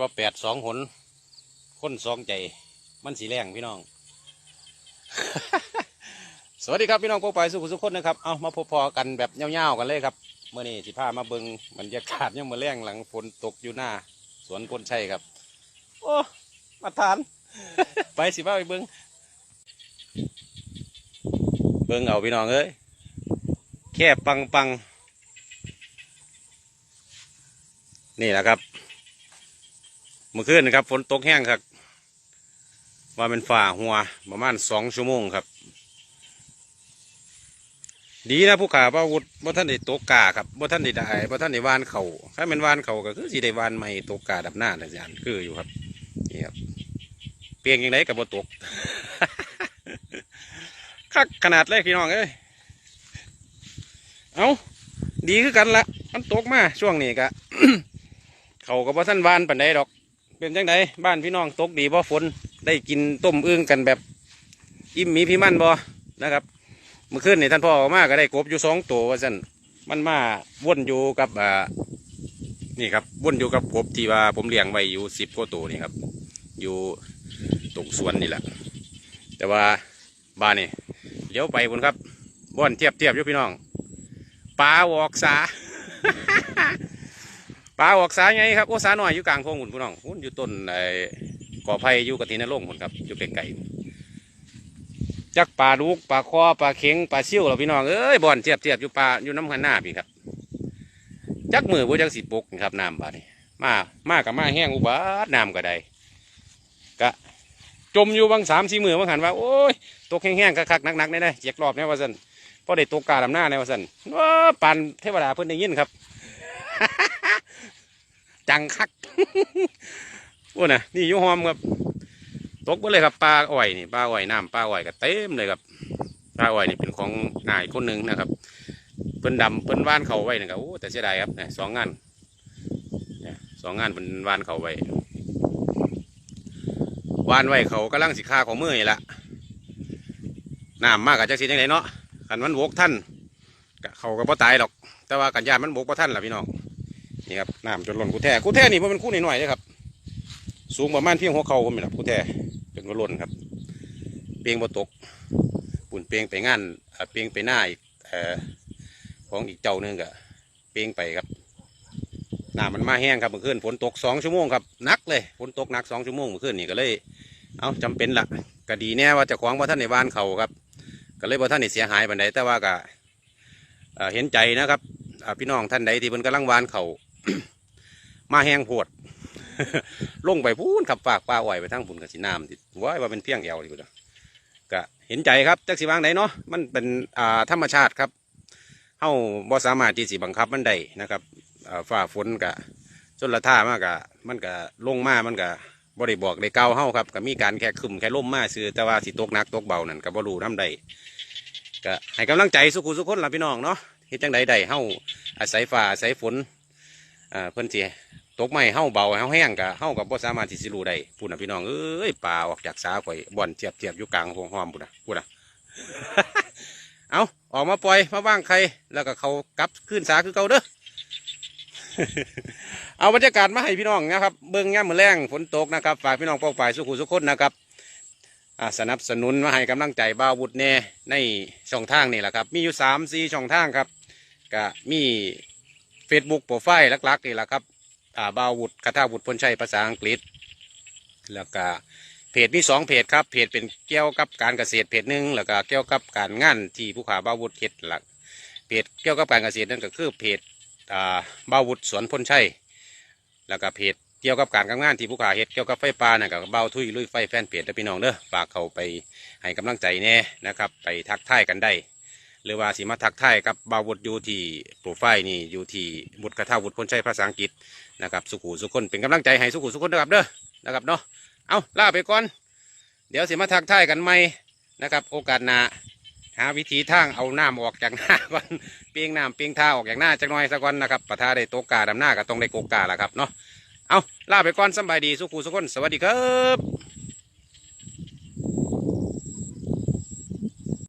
ว่าแปดสองหนคนสองใจ มันสีแรงพี่น้อง สวัสดีครับพี่น้องพวกไปสุขสุขคนนะครับ เอามาพบพอกันแบบเงาๆกันเลยครับเมื่อนี้สิพามาเบิงบรรยากาศยังมาแรงหลังฝนตกอยู่หน้า สวนคนใช่ครับ โอ้มาทาน ไปสิพาไปเบิงเบิงเอาพี่น้องเอ้ยแค่ปังปังนี่แหละครับ เมื่อคืนนะครับฝนตกแห้งครับว่าเป็นฝ่าหัวประมาณสองชั่วโมงครับ ดีนะผู้ขาพระอาวุธว่าท่านได้ตกกาครับว่าท่านได้ได้ว่าท่านได้วานเขาถ้าเป็นวานเขาก็คือสีได้วานใหม่ตกกาดับหน้าอาจารย์คืออยู่ครับนี่ครับเปลี่ยงยังไงกับบ่ตกคักขนาดเลยพี่น้องเอ้ยเอาดีคือกันละมันตกมาช่วงนี้กะเขาก็บ่ท่านวานปันใดดอก เป็นจังไดบ้านพี่น้องตกดีบ่ฝนได้กินต้มอึ่งกันแบบอิ่มมีพี่มั่นบ่นะครับ เมื่อคืนนี่ท่านพ่อออกมาก็ได้กบอยู่สองตัวว่าสั่นมันมาวนอยู่กับอ่านี่ครับวนอยู่กับกบที่ว่าผมเลี้ยงไว้อยู่สิบกว่าตัวนี่ครับ อยู่ตรงสวนนี่แหละ แต่ว่าบ้านนี่เลี้ยวไปบนครับบ่อนเทียบเทียบอยู่พี่น้องปลาออกสา ปลาออกสาไงครับโอ้สาหน่อยอยู่กลางโพงหุ่นพี่น้องหุ่นอยู่ต้นไอ้ก่อไผ่อยู่กับทีนรงหุ่นครับอยู่ไกลๆจักปลาลูกปลาคอปลาเข็งปลาซิ่วเราพี่น้องเอ้ยบ่อนเทียบเทียบอยู่ปลาอยู่น้ำหันหน้าพี่ครับ จักมือบ่จักสิปกครับน้ำบาดนี่มามากับมาแห้งอุบาทน้ำก็ได้กะจมอยู่บางสามสี่มือบางหันว่าโอ้ยตกแห้งๆคักๆหนักๆแน่ๆเจ็กรอบเนี่ยว่าสันพอได้ตกกาดำหน้าเนี่ยว่าสันว้าปันเทวดาเพิ่อนได้ยินครับ จังคักโอ้น่ะนี่ยูหอมครับตกไปเลยครับปลาอ้อยนี่ปลาอ้อยน้ำปลาอ้อยก็เต็มเลยครับปลาอ้อยนี่เป็นของนายคนหนึ่งนะครับเพิ่นดำเพิ่นว่านเขาไว้นะครับโอ้แต่เสียดายครับเนี่ยสองงานเนี่ยสองงานเพิ่นว่านเขาไว้ว่านไว้เขากำลังสิฆ่าของมือนี่ละน้ำมากกับจักสีจังไดเนาะขันมันโวกท่านเขาก็บ่ตายดอก แต่ว่ากันยานมันโวกบ่ท่านล่ะพี่น้อง นี่ครับน้ำจนล้นกูแท้กูแท้นี่มันเป็นคู่หน่อยๆเลยครับ สูงประมาณเพียงหัวเข่าผมนี่แหละกูแท้จนก็ล้นครับ เปียงบ่ตกปุ่นเปียงไปงานเปียงไปหน้าอีกอของอีกเจ้าหนึงก็เปียงไปครับน้ำมันมาแห้งครับเมื่อคืนฝนตกสองชั่วโมงครับนักเลยฝนตกหนักสองชั่วโมงเมื่อคืนนี่ก็เลยเอาจำเป็นละก็ดีแน่ว่าจะขวางว่าท่านในบ้านเขาครับ ก็เลยว่าท่านในเสียหายบันไดแต่ว่าก็เห็นใจนะครับพี่น้องท่านใดที่เพิ่นกำลังวานเขา มาแห้งโพดลงไปพูนขับฝากปลาอ่อยไปทั้งพุ่นกับสีน้ำติว้ายว่าเป็นเพียงเอวดีกว่าก็เห็นใจครับจักสีวางไหนเนาะมันเป็นอ่าธรรมชาติครับเฮาบ่สามารถที่สิบังคับมันได้นะครับฝ่าฝนกะจนละท่ามากกะมันกะลงมามันกะบ่ได้บอกได้เก่าเฮาครับก็มีการแค่คึมแค่ล่มมาซื้อแต่ว่าสิตกนักตกเบานั่นก็บ่รู้น้ำใดก็ให้กำลังใจสุขุสุขคนล่ะพี่น้องเนาะเฮ็ดจังใดได้เฮาอาศัยฝ่าอาศัยฝน อ่าเพิ่นสิตกไม้เฮาเบาเฮาแห้งกะเฮากับบ่สามารถที่สิรู้ได้พูดนะพี่น้องเอ้ยปลาออกจากสาข่อยบ่อนเทียบเทียบอยู่กลางห้องห้อมพูดนะพูดนะเอาออกมาปล่อยมาว่างใครแล้วก็เขากลับขึ้นสาคือเก่าเด้อเอาบรรยากาศมาให้พี่น้องนะครับเบิ่งย่ามมือแรงฝนตกนะครับฝากพี่น้องปองฝ่ายสุขุสุขคนนะครับสนับสนุนมาให้กำลังใจบ่าววุฒแน่ในช่องทางนี่แหละครับ มีอยู่สามสี่ช่องทางครับก็มี เฟซบุ๊กโปรไฟล์ลักๆนี่แหละครับอ่าบาวุฒิคาถาวุฒิพลชัยภาษาอังกฤษ แล้วก็เพจมีสองเพจครับเพจเป็นเกี่ยวกับการเกษตรเพจหนึ่งแล้วก็เกี่ยวกับการงานที่ผู้ขาบาวุฒิเฮ็ดหลักเพจเกี่ยวกับการเกษตรนั่นก็คือเพจอ่าบาวุฒิสวนพลชัยแล้วก็เพจเกี่ยวกับการทำงานที่ผู้ขาเฮ็ดเกี่ยวกับไฟฟ้าน่ะก็เบาทุยลุยไฟแฟนเพจและพี่น้องเด้อฝากเขาไปให้กำลังใจแน่นะครับ ไปทักทายกันได้ หรือว่าสิมาทักทายกับบาววุฒอยู่ที่โปรไฟล์นี่อยู่ที่บุตรกระทาวุฒิพลชัยภาษาอังกฤษนะครับสุขุสุคนเป็นกำลังใจให้สุขุสุคนนะครับเด้อนะครับเนาะเอาลาไปก่อน เดี๋ยวสิมาทักทายกันใหม่นะครับ โอกาสหน้าหาวิธีทางเอาน้ำออกจากหน้าก่อนเปียงน้ำเปียงท่าออกจากหน้าจักน่อยสักวันนะครับปะทาได้โตกาดำหน้าก็ต้องได้โกกาละครับเนาะเอาลาไปก่อนสบายดีสุขุสุคนสวัสดีครับ